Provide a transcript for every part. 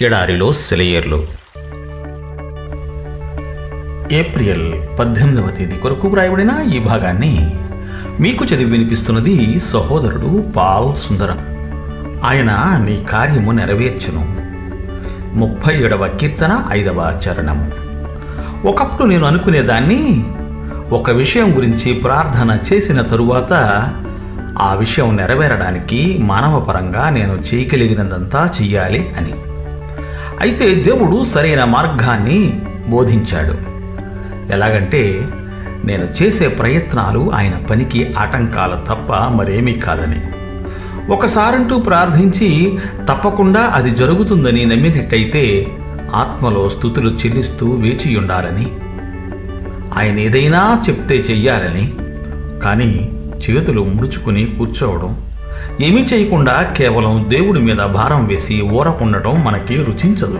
ఎడారిలో సెలయేర్లు. ఏప్రిల్ పద్దెనిమిదవ తేదీ కొరకు వ్రాయబడిన ఈ భాగాన్ని మీకు చదివి వినిపిస్తున్నది సహోదరుడు పాల్ సుందరం. ఆయన నీ కార్యము నెరవేర్చును. ముప్పై ఏడవ కీర్తన ఐదవ చరణము ఒకప్పుడు నేను అనుకునేదాన్ని ఒక విషయం గురించి ప్రార్థన చేసిన తరువాత ఆ విషయం నెరవేరడానికి మానవపరంగా నేను చేయగలిగినదంతా చెయ్యాలి అని. అయితే దేవుడు సరైన మార్గాన్ని బోధించాడు. ఎలాగంటే నేను చేసే ప్రయత్నాలు ఆయన పనికి ఆటంకాలు తప్ప మరేమీ కాదని. ఒకసారంటూ ప్రార్థించి తప్పకుండా అది జరుగుతుందని నమ్మినట్టయితే ఆత్మలో స్థుతులు చెల్లిస్తూ వేచి ఉండాలని ఆయన ఏదైనా చెప్తే చెయ్యాలని కానీ చేతులు ముడుచుకుని కూర్చోవడం ఏమీ చేయకుండా కేవలం దేవుడి మీద భారం వేసి ఊరకుండటం మనకి రుచించదు.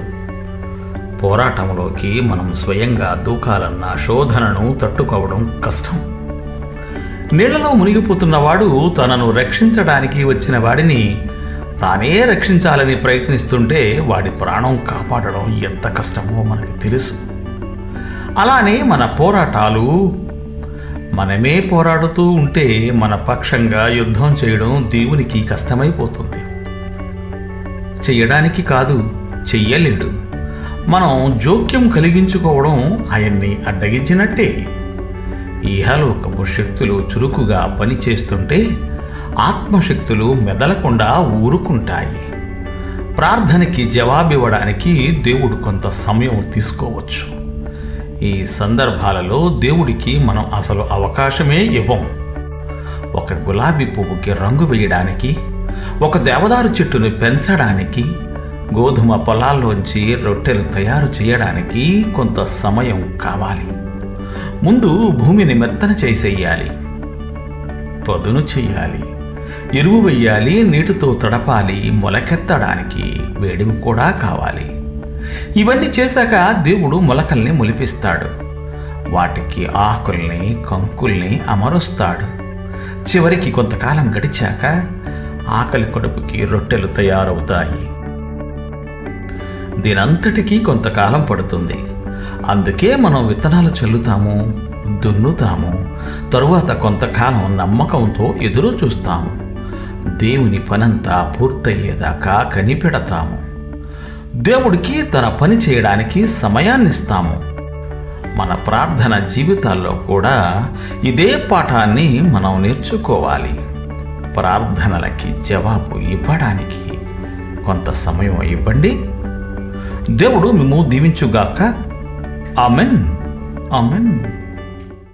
పోరాటంలోకి మనం స్వయంగా దూకాలన్న శోధనను తట్టుకోవడం కష్టం. నీళ్ళలో మునిగిపోతున్నవాడు తనను రక్షించడానికి వచ్చిన వాడిని తానే రక్షించాలని ప్రయత్నిస్తుంటే వాడి ప్రాణం కాపాడడం ఎంత కష్టమో మనకు తెలుసు. అలానే మన పోరాటాలు మనమే పోరాడుతూ ఉంటే మన పక్షంగా యుద్ధం చేయడం దేవునికి కష్టమైపోతుంది. చెయ్యడానికి కాదు చెయ్యలేడు. మనం జోక్యం కలిగించుకోవడం ఆయన్ని అడ్డగించినట్టే. ఇహలోకపు శక్తులు చురుకుగా పనిచేస్తుంటే ఆత్మశక్తులు మెదలకుండా ఊరుకుంటాయి. ప్రార్థనకి జవాబివ్వడానికి దేవుడు కొంత సమయం తీసుకోవచ్చు. ఈ సందర్భాలలో దేవుడికి మనం అసలు అవకాశమే ఇవ్వం. ఒక గులాబీ పువ్వుకి రంగు వేయడానికి ఒక దేవదారు చెట్టును పెంచడానికి గోధుమ పొలాల్లోంచి రొట్టెలు తయారు చేయడానికి కొంత సమయం కావాలి. ముందు భూమిని మెత్తన చేసేయాలి. పదును చెయ్యాలి ఎరువు వెయ్యాలి నీటితో తడపాలి మొలకెత్తడానికి వేడిమి కూడా కావాలి. ఇవన్నీ చేశాక దేవుడు మొలకల్ని మొలిపిస్తాడు. వాటికి ఆకుల్ని కంకుల్ని అమరుస్తాడు. చివరికి కొంతకాలం గడిచాక ఆకలి కడుపుకి రొట్టెలు తయారవుతాయి. దీనంతటికీ కొంతకాలం పడుతుంది. అందుకే మనం విత్తనాలు చల్లుతాము దున్నుతాము తరువాత కొంతకాలం నమ్మకంతో ఎదురు చూస్తాము దేవుని పనంతా పూర్తయ్యేదాకా కనిపెడతాము. దేవుడికి తన పని చేయడానికి సమయాన్నిస్తాము. మన ప్రార్థన జీవితాల్లో కూడా ఇదే పాఠాన్ని మనం నేర్చుకోవాలి. ప్రార్థనలకి జవాబు ఇవ్వడానికి కొంత సమయం ఇవ్వండి. దేవుడు మేము దీవించుగాక. ఆమెన్. ఆమెన్.